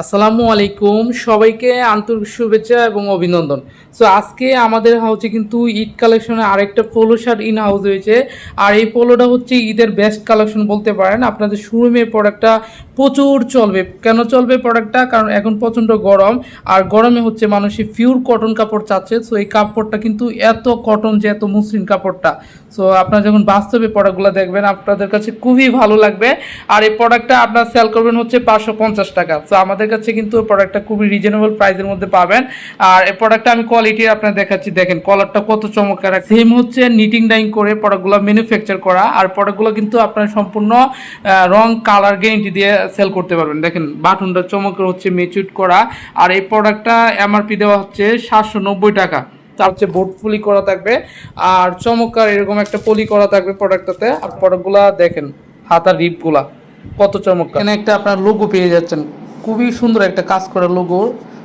আসসালামু আলাইকুম। সবাইকে আন্তরিক শুভেচ্ছা এবং অভিনন্দন। সো আজকে আমাদের হাউসে কিন্তু ঈদ কালেকশনে আরেকটা পোলো শার্ট ইন হাউস হয়েছে আর এই পোলোটা হচ্ছে ঈদের বেস্ট কালেকশন বলতে পারেন। আপনাদের শোরুমে প্রোডাক্টটা প্রচুর চলবে। কেন চলবে প্রোডাক্টটা কারণ এখন প্রচণ্ড গরম। আর গরমে হচ্ছে মানুষে পিওর কটন কাপড় চাচ্ছে। সো এই কাপড়টা কিন্তু এত কটন যে এত মসৃণ কাপড়টা। সো আপনারা যখন বাস্তবে প্রোডাক্টগুলো দেখবেন, আপনাদের কাছে খুবই ভালো লাগবে। আর এই প্রোডাক্টটা আপনার সেল করবেন হচ্ছে পাঁচশো পঞ্চাশ টাকা। সো আমাদের কাছে কিন্তু প্রোডাক্টটা খুবই রিজনেবল প্রাইসের মধ্যে পাবেন। আর এই প্রোডাক্টটা আমি কোয়ালিটি আপনার দেখাচ্ছি। দেখেন কলারটা কত চমৎকার। সেম হচ্ছে নিটিং ডাইং করে প্রোডাক্টগুলো ম্যানুফ্যাকচার করা। আর প্রোডাক্টগুলো কিন্তু আপনার সম্পূর্ণ রং কালার গ্যারেন্টি দিয়ে সেল করতে পারবেন। দেখেন বাটনটা চমৎকার হচ্ছে মেচুড করা। আর এই প্রোডাক্টটা এমআরপি দেওয়া হচ্ছে সাতশো নব্বই টাকা। তার হচ্ছে বোর্ড পুলি করা থাকবে। আর চমৎকার এরকম একটা পলি করা থাকবে প্রোডাক্টটাতে আর প্রোডাক্টগুলা দেখেন, হাতার রিপগুলা কত চমৎকার। এখানে একটা আপনার লোগো পেয়ে যাচ্ছেন। খুবই সুন্দর একটা কাজ করা লোগো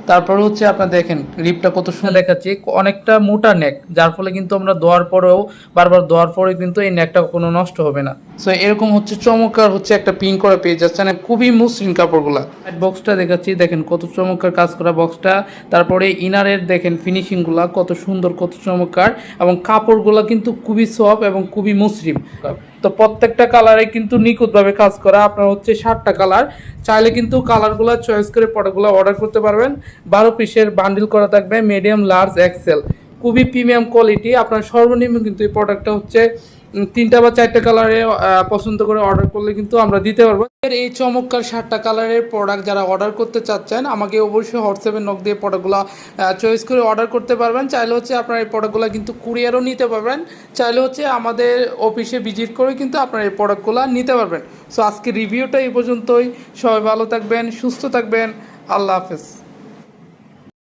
তারপরে হচ্ছে আপনার দেখেন রিপটা কত সুন্দর। দেখাচ্ছে অনেকটা মোটা নেক যার ফলে কিন্তু আমরা ধোয়ার পরেও বারবার ধোয়ার পরে কিন্তু এই নেকটা কোনো নষ্ট হবে না। সো এরকম হচ্ছে চমৎকার হচ্ছে একটা পিন করা পেয়ে যাচ্ছে না খুবই মসৃণ কাপড়গুলা। বক্সটা দেখাচ্ছি দেখেন কত চমৎকার কাজ করা বক্সটা তারপরে ইনারের দেখেন ফিনিশিংগুলা কত সুন্দর কত চমৎকার। এবং কাপড়গুলা কিন্তু খুবই সফট এবং খুবই মসৃণ। তো প্রত্যেকটা কালারে কিন্তু নিখুঁতভাবে কাজ করা। আপনার হচ্ছে ষাটটা কালার চাইলে কিন্তু কালারগুলো চয়েস করে প্রোডাক্টগুলো অর্ডার করতে পারবেন। বারো পিসের বান্ডিল করা থাকবে মিডিয়াম লার্জ এক্সেল খুবই প্রিমিয়াম কোয়ালিটি আপনার সর্বনিম্ন কিন্তু এই প্রোডাক্টটা হচ্ছে তিনটা বা চারটা কালারে পছন্দ করে অর্ডার করলে কিন্তু আমরা দিতে পারব। এর এই চমৎকার ষাটটা কালারের প্রোডাক্ট যারা অর্ডার করতে চাচ্ছেন, আমাকে অবশ্যই হোয়াটসঅ্যাপে নক দিয়ে প্রোডাক্টগুলো চয়েস করে অর্ডার করতে পারবেন। চাইলে হচ্ছে আপনার এই প্রোডাক্টগুলো কিন্তু কুরিয়ারও নিতে পারবেন। চাইলে হচ্ছে আমাদের অফিসে ভিজিট করে কিন্তু আপনার এই প্রোডাক্টগুলো নিতে পারবেন। সো আজকে রিভিউটা এই পর্যন্তই। সবাই ভালো থাকবেন, সুস্থ থাকবেন। আল্লাহ হাফেজ।